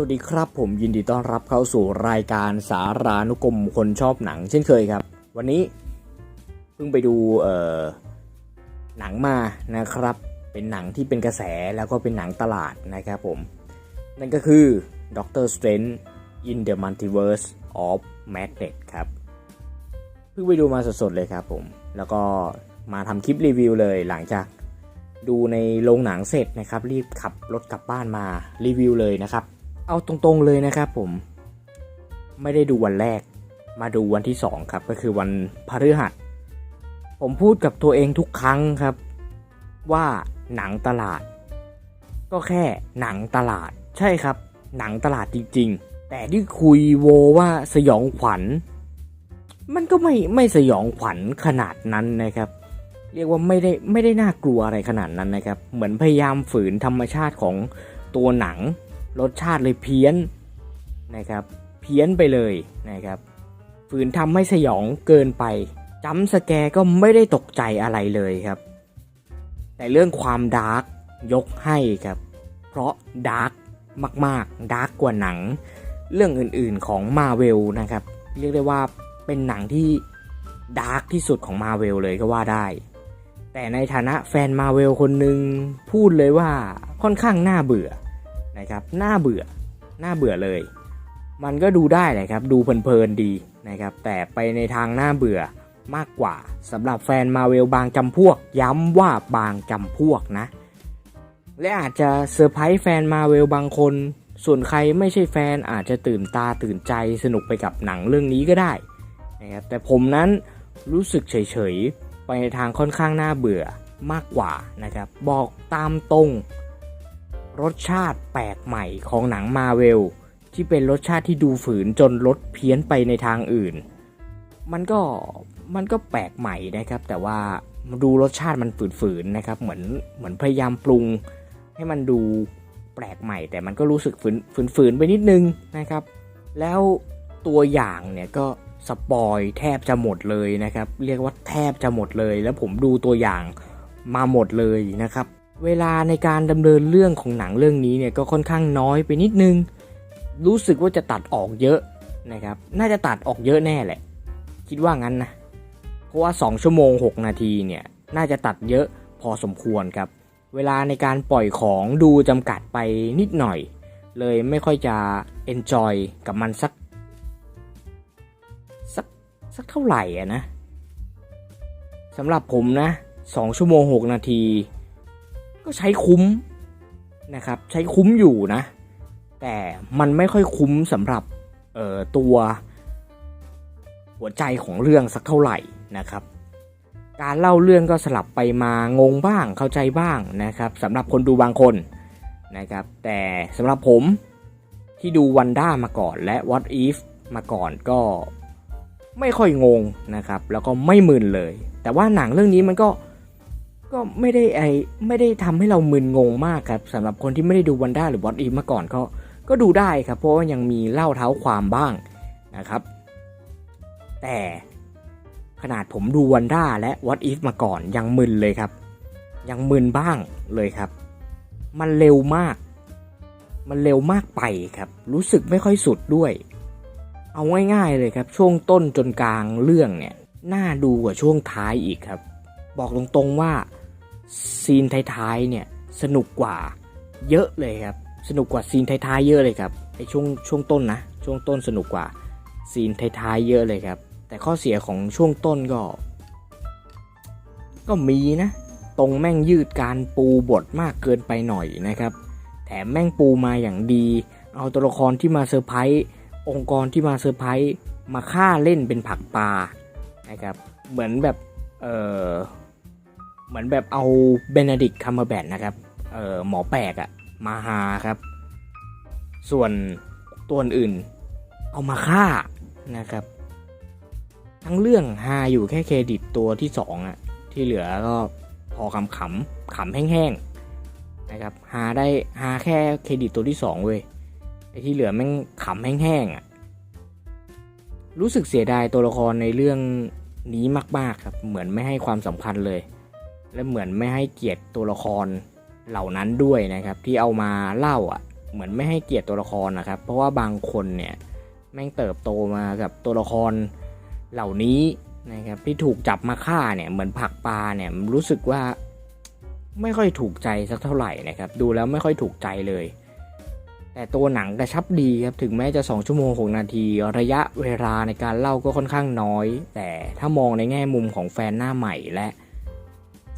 วัสดีครับผมยินดีต้อนรับเข้าสู่รายการสารานุกรมคนชอบหนัง เช่นเคยครับ วันนี้เพิ่งไปดูเอ่อหนังมานะครับ เป็นหนังที่เป็นกระแสแล้วก็เป็นหนังตลาดนะครับผม นั่นก็คือ Doctor Strange in the Multiverse of Madness ครับ เพิ่งไปดูมาสดๆเลยครับผม แล้วก็มาทำคลิปรีวิวเลยหลังจากดูในโรงหนังเสร็จนะครับ รีบขับรถกลับบ้านมารีวิวเลยนะครับ เอาตรงๆเลยนะครับผม ไม่ได้ดูวันแรก มาดูวันที่2ครับ ก็คือวันพฤหัส ผมพูดกับตัวเองทุกครั้งครับ ว่าหนังตลาด ก็แค่หนังตลาด ใช่ครับ หนังตลาดจริง ๆ แต่ที่คุยโวว่าสยองขวัญ มันก็ไม่ไม่สยองขวัญขนาดนั้นนะครับเรียกว่าไม่ได้ไม่ได้น่ากลัวอะไรขนาดนั้นนะครับ เหมือนพยายามฝืนธรรมชาติของตัวหนัง รสชาติเลยเพี้ยนนะครับ เพี้ยนไปเลยนะครับฝืนทำให้สยองเกินไปจำสแกร์ก็ไม่ได้ตกใจอะไรเลยครับ แต่เรื่องความดาร์กยกให้ครับ เพราะดาร์กมากๆดาร์กกว่าหนัง เรื่องอื่นๆของมาเวลนะครับ เรียกได้ว่าเป็นหนังที่ดาร์กที่สุดของมาเวลเลยก็ว่าได้ แต่ในฐานะแฟนมาเวลคนหนึ่งพูดเลยว่าค่อนข้างน่าเบื่อ นะครับน่าเบื่อน่าเบื่อเลย มันก็ดูได้แหละครับ ดูเพลินๆดีนะครับ แต่ไปในทางน่าเบื่อมากกว่าสำหรับแฟนมาเวลบางจำพวก ย้ำว่าบางจำพวกนะ และอาจจะเซอร์ไพรส์แฟนมาเวลบางคน ส่วนใครไม่ใช่แฟนอาจจะตื่นตาตื่นใจสนุกไปกับหนังเรื่องนี้ก็ได้นะครับแต่ผมนั้นรู้สึกเฉยๆ ไปในทางค่อนข้างน่าเบื่อมากกว่านะครับ บอกตามตรง รสชาติแปลกใหม่ของหนังมาเวลที่เป็นรสชาติที่ดูฝืนจนลดเพี้ยนไปในทางอื่น มันก็มันก็แปลกใหม่นะครับ แต่ว่าดูรสชาติมันฝืนๆนะครับ เหมือนเหมือนพยายามปรุง ให้มันดูแปลกใหม่ แต่มันก็รู้สึกฝืนฝืนๆไปนิดนึงนะครับ แล้วตัวอย่างเนี่ยก็สปอยแทบจะหมดเลยนะครับ เรียกว่าแทบจะหมดเลย แล้วผมดูตัวอย่างมาหมดเลยนะครับ เวลาในการดำเนินเรื่องของหนังเรื่องนี้เนี่ยก็ค่อนข้างน้อยไปนิดนึง รู้สึกว่าจะตัดออกเยอะนะครับ น่าจะตัดออกเยอะแน่แหละ คิดว่างั้นนะ เพราะว่า 2 ชั่วโมง 6 นาทีเนี่ย น่าจะตัดเยอะพอสมควรครับ เวลาในการปล่อยของดูจำกัดไปนิดหน่อย เลยไม่ค่อยจะ enjoy กับมันสัก สักสักเท่าไหร่อะนะสำหรับผมนะ 2 ชั่วโมง 6 นาที ก็ใช้คุ้มนะครับ ใช้คุ้มอยู่นะ แต่มันไม่ค่อยคุ้มสำหรับเอ่อตัวหัวใจของเรื่องสักเท่าไหร่นะครับ การเล่าเรื่องก็สลับไปมางงบ้างเข้าใจบ้างนะครับสำหรับคนดูบางคนนะครับ แต่สำหรับผมที่ดูวันด้ามาก่อนและ What If มาก่อนก็ไม่ค่อยงงนะครับ แล้วก็ไม่มึนเลย แต่ว่าหนังเรื่องนี้มันก็ ก็ไม่ได้ไอไม่ได้ทำให้เรามึนงงมากครับสำหรับคนที่ไม่ได้ดูวันด้าหรือ What If มาก่อนก็ก็ดูได้ครับ เพราะว่ายังมีเล่าเท้าความบ้างนะครับ แต่ขนาดผมดูวันด้าและ What If มาก่อนยังมึนเลยครับ ยังมึนบ้างเลยครับ มันเร็วมาก มันเร็วมากไปครับ รู้สึกไม่ค่อยสุดด้วย เอาง่ายๆเลยครับ ช่วงต้นจนกลางเรื่องเนี่ยน่าดูกว่าช่วงท้ายอีกครับ บอกตรงๆว่า ซีนท้ายๆเนี่ยสนุกกว่าเยอะเลยครับ สนุกกว่าซีนท้ายๆเยอะเลยครับไอช่วงช่วงต้นนะช่วงต้นสนุกกว่าซีนท้ายๆเยอะเลยครับ แต่ข้อเสียของช่วงต้นก็ ก็มีนะ ตรงแม่งยืดการปูบทมากเกินไปหน่อยนะครับ แถมแม่งปูมาอย่างดี เอาตัวละครที่มาเซอร์ไพรส์องค์กรที่มาเซอร์ไพรส์มาฆ่าเล่นเป็นผักปลานะครับ เหมือนแบบเออ เหมือนแบบเอาเบนดิกคัมเบอร์แบทนะครับเออหมอแปลกอะมาหาครับ ส่วนตัวอื่นเอามาฆ่านะครับ ทั้งเรื่องฮาอยู่แค่เครดิตตัวที่สองอะที่เหลือก็พอขำขำๆขำแห้งๆนะครับฮาได้ฮาแค่เครดิตตัวที่สองเว้ยไอที่เหลือแม่งขำแห้งๆอะรู้สึกเสียดายตัวละครในเรื่องนี้มาก ๆ ครับ เหมือนไม่ให้ความสำคัญเลย และเหมือนไม่ให้เกียรติตัวละครเหล่านั้นด้วยนะครับ ที่เอามาเล่าอะ เหมือนไม่ให้เกียรติตัวละครนะครับ เพราะว่าบางคนเนี่ยแม่งเติบโตมากับตัวละครเหล่านี้นะครับที่ถูกจับมาฆ่าเนี่ยเหมือนผักปลาเนี่ยรู้สึกว่าไม่ค่อยถูกใจสักเท่าไหร่นะครับ ดูแล้วไม่ค่อยถูกใจเลย แต่ตัวหนังกระชับดีครับถึงแม้จะ 2 ชั่วโมง 6 นาที ระยะเวลาในการเล่าก็ค่อนข้างน้อย แต่ถ้ามองในแง่มุมของแฟนหน้าใหม่และ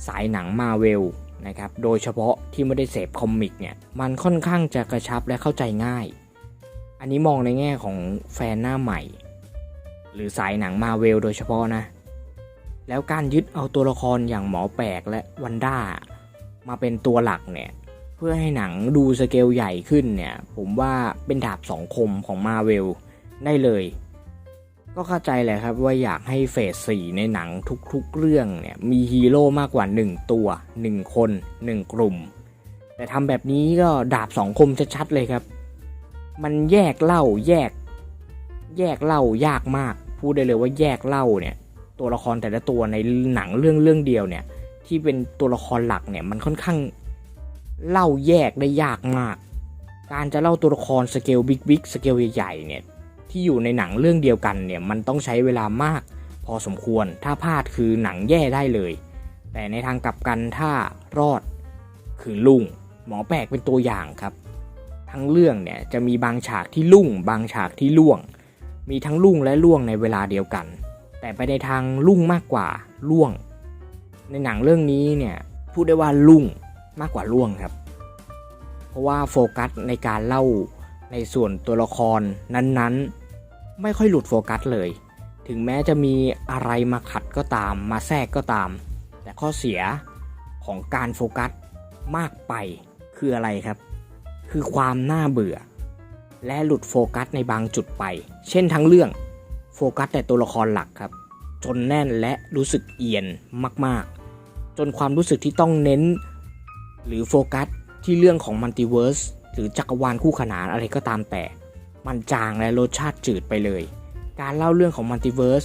สายหนังมาเวลนะครับโดยเฉพาะที่ไม่ได้เสพคอมิกเนี่ยมันค่อนข้างจะกระชับและเข้าใจง่าย อันนี้มองในแง่ของแฟนหน้าใหม่ หรือสายหนังมาเวลโดยเฉพาะนะ แล้วการยึดเอาตัวละครอย่างหมอแปลกและวันด้ามาเป็นตัวหลักเนี่ยเพื่อให้หนังดูสเกลใหญ่ขึ้นเนี่ยผมว่าเป็นดาบสองคมของมาเวลได้เลย ก็เข้าใจแหละครับว่าอยากให้เฟสสี่ในหนังทุกๆเรื่องเนี่ยมีฮีโร่มากกว่า 1 ตัว 1 คน 1 กลุ่ม แต่ทำแบบนี้ก็ดาบสองคมชัดๆเลยครับ มันแยกเล่าแยก แยกเล่ายากมาก พูดได้เลยว่าแยกเล่าเนี่ย ตัวละครแต่ละตัวในหนังเรื่องเรื่องเดียวเนี่ย ที่เป็นตัวละครหลักเนี่ยมันค่อนข้างเล่าแยกได้ยากมาก การจะเล่าตัวละครสเกลบิ๊กบิ๊กสเกลใหญ่ๆเนี่ย ที่อยู่ในหนังเรื่องเดียวกันเนี่ยมันต้องใช้เวลามาก พอสมควรถ้าพลาดคือหนังแย่ได้เลย แต่ในทางกลับกันถ้ารอดคือลุ่งหมอแปลกเป็นตัวอย่างครับ ทั้งเรื่องเนี่ยจะมีบางฉากที่ลุ่ง บางฉากที่ล่วง มีทั้งลุ่งและล่วงในเวลาเดียวกัน แต่ไปในทางลุ่งมากกว่าล่วง ในหนังเรื่องนี้เนี่ยพูดได้ว่าลุ่งมากกว่าล่วงครับ เพราะว่าโฟกัสในการเล่าในส่วนตัวละครนั้นๆ ไม่ค่อยหลุดโฟกัสเลย ถึงแม้จะมีอะไรมาขัดก็ตาม มาแทรกก็ตาม แต่ข้อเสียของการโฟกัสมากไปคืออะไรครับ คือความน่าเบื่อ และหลุดโฟกัสในบางจุดไป เช่นทั้งเรื่องโฟกัสแต่ตัวละครหลักครับ จนแน่นและรู้สึกเอียนมากๆ จนความรู้สึกที่ต้องเน้น หรือโฟกัสที่เรื่องของมัลติเวิร์สหรือจักรวาลคู่ขนานอะไรก็ตามแต่ มันจางและรสชาติจืดไปเลย การเล่าเรื่องของมัลติเวิร์ส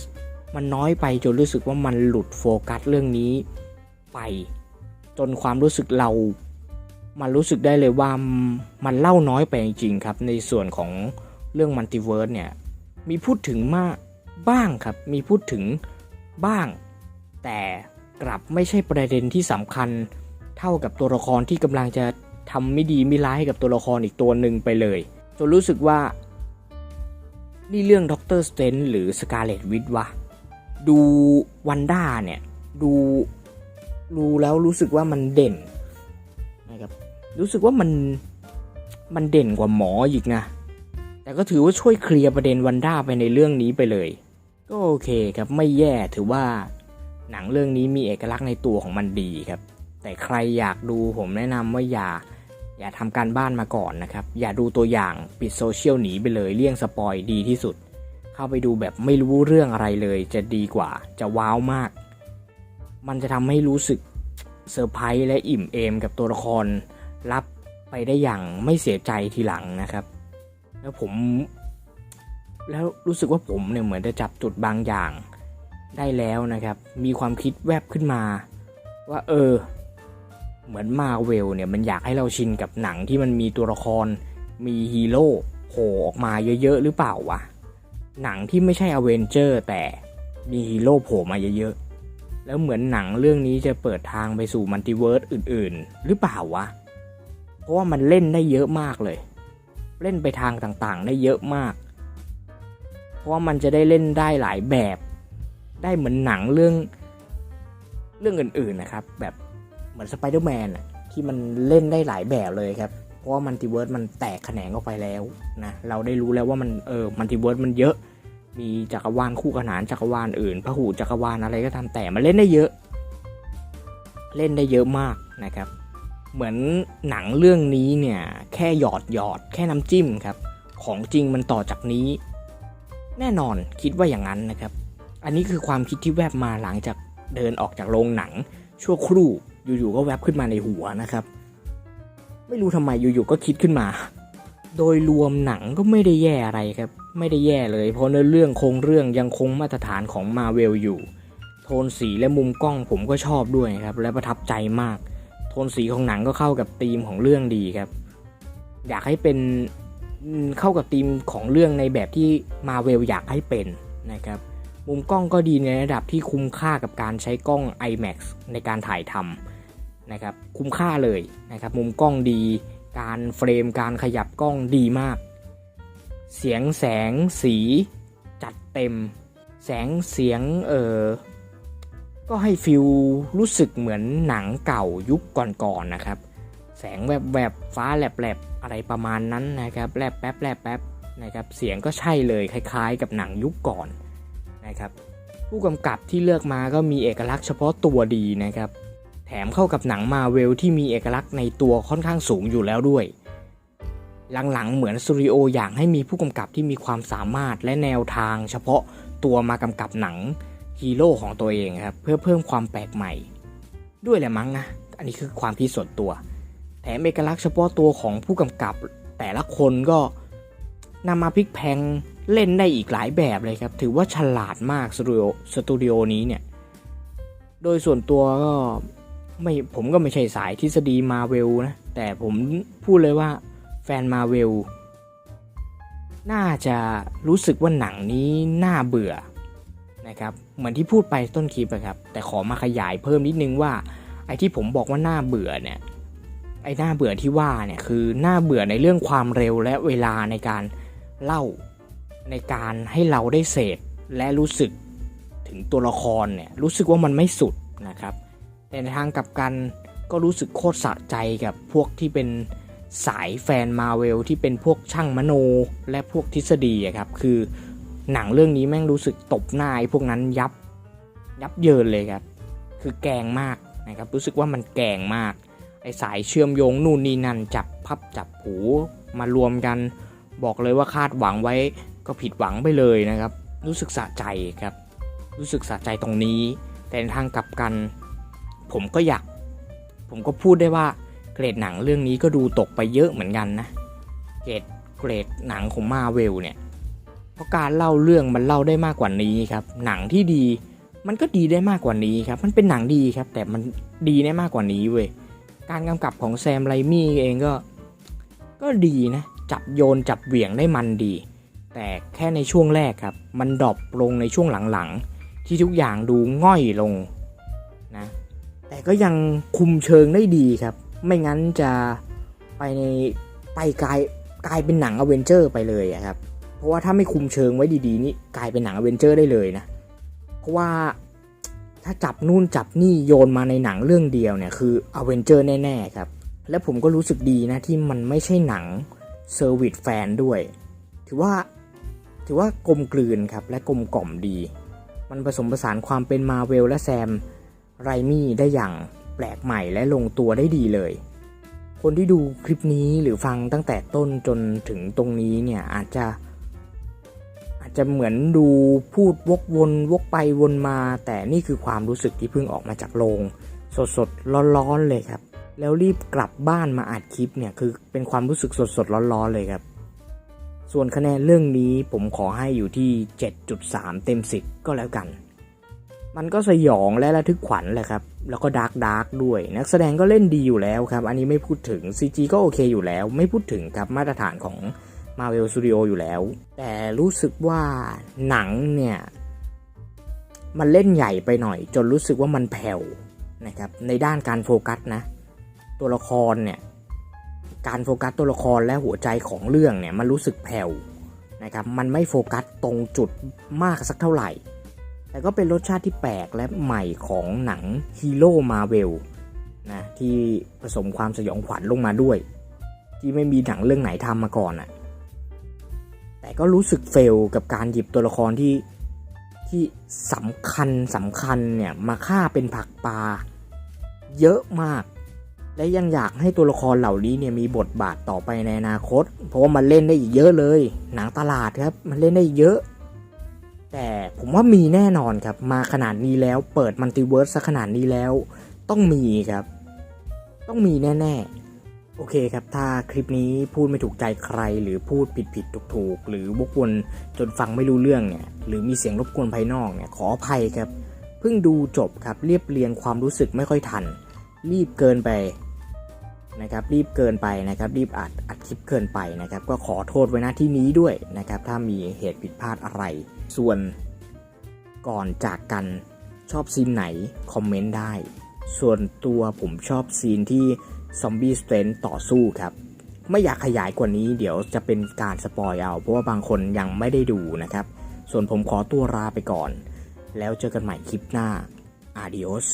มันน้อยไปจนรู้สึกว่ามันหลุดโฟกัสเรื่องนี้ไป จนความรู้สึกเรา มันรู้สึกได้เลยว่ามันเล่าน้อยไปจริงๆครับ ในส่วนของเรื่องมัลติเวิร์สเนี่ยมีพูดถึงมากบ้างครับ มีพูดถึงบ้าง แต่กลับไม่ใช่ประเด็นที่สำคัญเท่ากับตัวละครที่กำลังจะทำไม่ดีไม่ร้ายให้กับตัวละครอีกตัวหนึ่งไปเลยจนรู้สึกว่า นี่เรื่องด็อกเตอร์สเตนหรือสกาเลตวิทวะ ดูวันด้าเนี่ย ดูดูแล้วรู้สึกว่ามันเด่นนะครับรู้สึกว่ามันมันเด่นกว่าหมออีกนะ แต่ก็ถือว่าช่วยเคลียร์ประเด็นวันด้าไปในเรื่องนี้ไปเลย ก็โอเคครับไม่แย่ถือว่าหนังเรื่องนี้มีเอกลักษณ์ในตัวของมันดีครับ แต่ใครอยากดูผมแนะนำว่าอย่า อย่าทำการบ้านมาก่อนนะครับ อย่าดูตัวอย่างปิดโซเชียลหนีไปเลยเลี่ยงสปอยดีที่สุด เข้าไปดูแบบไม่รู้เรื่องอะไรเลย จะดีกว่าจะว้าวมาก มันจะทำให้รู้สึกเซอร์ไพรส์และอิ่มเอมกับตัวละคร รับไปได้อย่างไม่เสียใจทีหลังนะครับ แล้วผม แล้วรู้สึกว่าผมเนี่ยเหมือนจะจับจุดบางอย่างได้แล้วนะครับ มีความคิดแวบขึ้นมา ว่าเออ เหมือนมาเวลเนี่ยมันอยากให้เราชินกับหนังที่มันมีตัวละคร มีฮีโร่โผล่ออกมาเยอะๆหรือเปล่าวะหนังที่ไม่ใช่อเวนเจอร์แต่มีฮีโร่โผล่มาเยอะๆแล้วเหมือนหนังเรื่องนี้จะเปิดทางไปสู่มัลติเวิร์สอื่นๆ หรือเปล่าวะเพราะว่ามันเล่นได้เยอะมากเลย เล่นไปทางต่างๆ ได้เยอะมาก เพราะว่ามันจะได้เล่นได้หลายแบบ ได้เหมือนหนังเรื่องเรื่องอื่นๆนะครับ แบบ เหมือนสไปเดอร์แมนที่มันเล่นได้หลายแบบเลยครับ เพราะว่ามัลติเวิร์สมันแตกแขนงออกไปแล้วนะ เราได้รู้แล้วว่ามันเออมัลติเวิร์สมันเยอะ มีจักรวาลคู่ขนานจักรวาลอื่นพหูจักรวาลอะไรก็ตามแต่มันเล่นได้เยอะ เล่นได้เยอะมากนะครับ เหมือนหนังเรื่องนี้เนี่ยแค่หยอดหยอดแค่น้ำจิ้มครับ ของจริงมันต่อจากนี้ แน่นอนคิดว่าอย่างนั้นนะครับ อันนี้คือความคิดที่แวบมาหลังจากเดินออกจากโรงหนังชั่วครู่ อยู่ๆก็แวบขึ้นมาในหัวนะครับ ไม่รู้ทำไมอยู่ๆก็คิดขึ้นมา โดยรวมหนังก็ไม่ได้แย่อะไรครับ ไม่ได้แย่เลย เพราะเนื้อเรื่องคงเรื่องยังคงมาตรฐานของมาเวลอยู่ โทนสีและมุมกล้องผมก็ชอบด้วยครับ และประทับใจมาก โทนสีของหนังก็เข้ากับธีมของเรื่องดีครับ อยากให้เป็นเข้ากับธีมของเรื่องในแบบที่มาเวลอยากให้เป็นนะครับมุมกล้องก็ดีในระดับที่คุ้มค่ากับการใช้กล้อง IMAX ในการถ่ายทำ นะครับคุ้มค่าเลยนะครับมุมกล้องดีการเฟรมการขยับกล้องดีมาก เสียงแสงสีจัดเต็ม แสงเสียงเออก็ให้ฟิลรู้สึกเหมือนหนังเก่ายุคก่อนๆนะครับ แสงแวบแวบๆฟ้าแลบแลบๆ อะไรประมาณนั้นนะครับแลบแป๊บแลบแป๊บนะครับเสียงก็ใช่เลยคล้าย ๆ กับหนังยุคก่อนนะครับผู้กำกับที่เลือกมาก็มีเอกลักษณ์เฉพาะตัวดีนะครับ แถมเข้ากับหนังมาเวลที่มีเอกลักษณ์ในตัวค่อนข้างสูงอยู่แล้วด้วย หลังๆเหมือนสตูดิโออยากให้มีผู้กำกับที่มีความสามารถและแนวทาง เฉพาะตัวมากำกับหนังฮีโร่ของตัวเองครับเพื่อเพิ่มความแปลกใหม่ ด้วยแหละมั้งนะอันนี้คือความคิดส่วนตัว แถมเอกลักษณ์เฉพาะตัวของผู้กำกับแต่ละคนก็นำมาพลิกแพงเล่นได้อีกหลายแบบเลยครับ ถือว่าฉลาดมากสตูดิโอสตูดิโอนี้เนี่ย โดยส่วนตัวก็ ไม่ผมก็ไม่ใช่สายทฤษฎีมาเวลนะ แต่ผมพูดเลยว่าแฟนมาเวลน่าจะรู้สึกว่าหนังนี้น่าเบื่อนะครับ เหมือนที่พูดไปต้นคลิปอะครับ แต่ขอมาขยายเพิ่มนิดนึงว่า ไอ้ที่ผมบอกว่าน่าเบื่อเนี่ย ไอ้หน้าเบื่อที่ว่าเนี่ยคือหน้าเบื่อในเรื่องความเร็วและเวลาในการเล่าในการให้เราได้เสพและรู้สึกถึงตัวละครเนี่ยรู้สึกว่ามันไม่สุดนะครับ แต่ในทางกลับกันก็รู้สึกโคตรสะใจกับพวกที่เป็นสายแฟนมาเวลที่เป็นพวกช่างมโนและพวกทฤษฎีครับ คือหนังเรื่องนี้แม่งรู้สึกตบหน้าไอ้พวกนั้นยับยับเยินเลยครับ คือแกงมากนะครับ รู้สึกว่ามันแกงมาก ไอ้สายเชื่อมโยงนู่นนี่นั่นจับพับจับผูมารวมกัน บอกเลยว่าคาดหวังไว้ก็ผิดหวังไปเลยนะครับ รู้สึกสะใจครับ รู้สึกสะใจตรงนี้ แต่ในทางกลับกัน ผมก็อยาก ผมก็พูดได้ว่าเกรดหนังเรื่องนี้ก็ดูตกไปเยอะเหมือนกันนะ เกรดเกรดหนังของมาเวลเนี่ย เพราะการเล่าเรื่องมันเล่าได้มากกว่านี้ครับ หนังที่ดี มันก็ดีได้มากกว่านี้ครับ มันเป็นหนังดีครับ แต่มันดีได้มากกว่านี้เว้ย การกำกับของแซมไรมี่เองก็ ก็ดีนะ จับโยนจับเหวี่ยงได้มันดี แต่แค่ในช่วงแรกครับ มันดรอปลงในช่วงหลังๆ ที่ทุกอย่างดูง่อยลงนะ แต่ก็ยังคุมเชิงได้ดีครับ ไม่งั้นจะไปในไปกลายกลายเป็นหนังอเวนเจอร์ไปเลยครับ เพราะว่าถ้าไม่คุมเชิงไว้ดีๆนี่กลายเป็นหนังอเวนเจอร์ได้เลยนะ เพราะว่าถ้าจับนู่นจับนี่โยนมาในหนังเรื่องเดียวเนี่ยคืออเวนเจอร์แน่ๆครับ และผมก็รู้สึกดีนะที่มันไม่ใช่หนังเซอร์วิสแฟนด้วย ถือว่าถือว่ากลมกลืนครับและกลมกล่อมดี มันผสมผสานความเป็นมาเวลและแซม ไรมี่ได้อย่างแปลกใหม่และลงตัวได้ดีเลย คนที่ดูคลิปนี้หรือฟังตั้งแต่ต้นจนถึงตรงนี้เนี่ยอาจจะอาจจะเหมือนดูพูดวกวนวกไปวนมา แต่นี่คือความรู้สึกที่เพิ่งออกมาจากโรงสดสดๆร้อนๆเลยครับ แล้วรีบกลับบ้านมาอัดคลิปเนี่ยคือเป็นความรู้สึกสดสดๆร้อนๆเลยครับ ส่วนคะแนนเรื่องนี้ผมขอให้อยู่ที่ 7.3 เต็ม 10 ก็แล้วกัน มันก็สยองและระทึกขวัญแหละครับ แล้วก็ดาร์กดาร์กด้วย นักแสดงก็เล่นดีอยู่แล้วครับ อันนี้ไม่พูดถึง CG ก็โอเคอยู่แล้ว ไม่พูดถึงครับมาตรฐานของ Marvel Studio อยู่แล้ว แต่รู้สึกว่าหนังเนี่ย มันเล่นใหญ่ไปหน่อย จนรู้สึกว่ามันแผ่วนะครับ ในด้านการโฟกัสนะ ตัวละครเนี่ย การโฟกัสตัวละครและหัวใจของเรื่องเนี่ย มันรู้สึกแผ่วนะครับ มันไม่โฟกัสตรงจุดมากสักเท่าไหร่ แต่ก็เป็นรสชาติที่แปลกและใหม่ของหนังฮีโร่มาเวลนะที่ผสมความสยองขวัญลงมาด้วย ที่ไม่มีหนังเรื่องไหนทำมาก่อนอะ่ะแต่ก็รู้สึกเฟลกับการหยิบตัวละครที่ที่สำคัญสำคัญเนี่ยมาฆ่าเป็นผักปลาเยอะมาก และยังอยากให้ตัวละครเหล่านี้เนี่ยมีบทบาทต่อไปในอนาคต เพราะว่ามันเล่นได้อีกเยอะเลย หนังตลาดครับ มันเล่นได้เยอะ แต่ผมว่ามีแน่นอนครับ มาขนาดนี้แล้วเปิดมัลติเวิร์สซะขนาดนี้แล้ว ต้องมีครับ ต้องมีแน่ ๆ โอเคครับ ถ้าคลิปนี้พูดไม่ถูกใจใคร หรือพูดผิดผิดถูกถูกๆหรือวกวนจนฟังไม่รู้เรื่องเนี่ย หรือมีเสียงรบกวนภายนอกเนี่ยขออภัยครับ เพิ่งดูจบครับเรียบเรียงความรู้สึกไม่ค่อยทัน รีบเกินไปนะครับ รีบเกินไปนะครับ รีบอัดอัด คลิปเกินไปนะครับ ก็ขอโทษไว้น้าที่นี้ด้วยนะครับ ถ้ามีเหตุผิดพลาดอะไร ส่วนก่อนจากกันชอบซีนไหน คอมเมนต์ได้ ส่วนตัวผมชอบซีนที่ซอมบี้สเตนต่อสู้ครับ ไม่อยากขยายกว่านี้เดี๋ยวจะเป็นการสปอยเอา เพราะว่าบางคนยังไม่ได้ดูนะครับ ส่วนผมขอตัวลาไปก่อน แล้วเจอกันใหม่คลิปหน้า Adios